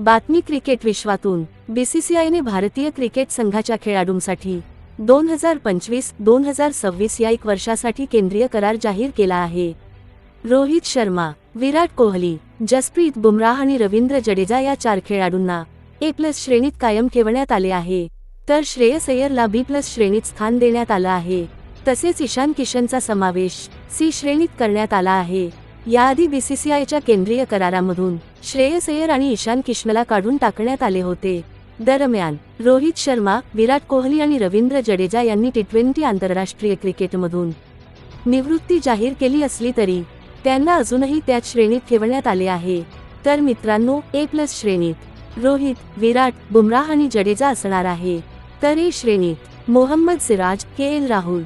बातमी क्रिकेट विश्वातून. बीसीसीआयने भारतीय क्रिकेट संघाच्या खेळाडूंसाठी दोन हजार पंचवीस दोन हजार सव्वीस या एक वर्षासाठी केंद्रीय करार जाहीर केला आहे. रोहित शर्मा विराट कोहली जसप्रीत बुमराह आणि रवींद्र जडेजा या चार खेळाडूंना ए प्लस श्रेणीत कायम ठेवण्यात आले आहे. तर श्रेयस अय्यरला बी प्लस श्रेणीत स्थान देण्यात आलं आहे. तसेच ईशान किशनचा समावेश सी श्रेणीत करण्यात आला आहे. याआधी बीसीसीआयच्या केंद्रीय करारामधून श्रेयस अय्यर आणि ईशान किशनला काढून टाकण्यात आले होते. दरम्यान रोहित शर्मा विराट कोहली आणि रवींद्र जडेजा यांनी टी ट्वेंटी आंतरराष्ट्रीय क्रिकेटमधून निवृत्ती जाहीर केली असली तरी त्यांना अजूनही त्याच श्रेणीत ठेवण्यात आले आहे. तर मित्रांनो ए प्लस श्रेणीत रोहित विराट बुमराह आणि जडेजा असणार आहे. तर ए श्रेणीत मोहम्मद सिराज के एल राहुल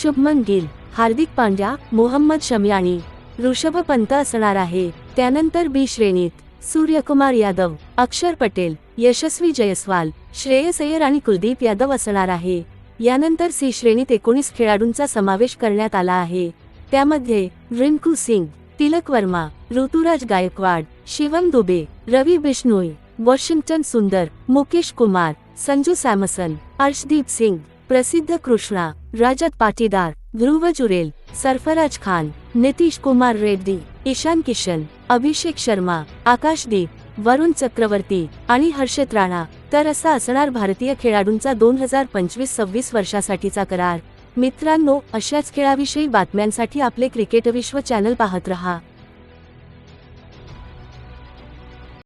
शुभमन गिल हार्दिक पांड्या मोहम्मद शमी आणि ऋषभ पंत असणार आहे. त्यानंतर बी श्रेणीत सूर्यकुमार यादव अक्षर पटेल यशस्वी जयस्वाल श्रेयस अय्यर आणि कुलदीप यादव असणार आहे. यानंतर सी श्रेणीत एकोणीस खेळाडूंचा समावेश करण्यात आला आहे. त्यामध्ये रिंकू सिंग तिलक वर्मा ऋतुराज गायकवाड शिवम दुबे रवी बिश्नोई वॉशिंग्टन सुंदर मुकेश कुमार संजू सॅमसन अर्शदीप सिंग प्रसिद्ध कृष्णा राजत पाटीदार ध्रुव जुरेल सरफराज खान नितीश कुमार रेड्डी ईशान किशन अभिषेक शर्मा आकाशदीप वरुण चक्रवर्ती आणि हर्षित राणा. तर असा असणार भारतीय खेळाडूंचा दोन हजार पंचवीस सव्वीस वर्षासाठीचा करार. मित्रांनो अशाच खेळाविषयी बातम्यांसाठी आपले क्रिकेट विश्व चॅनल पाहत रहा.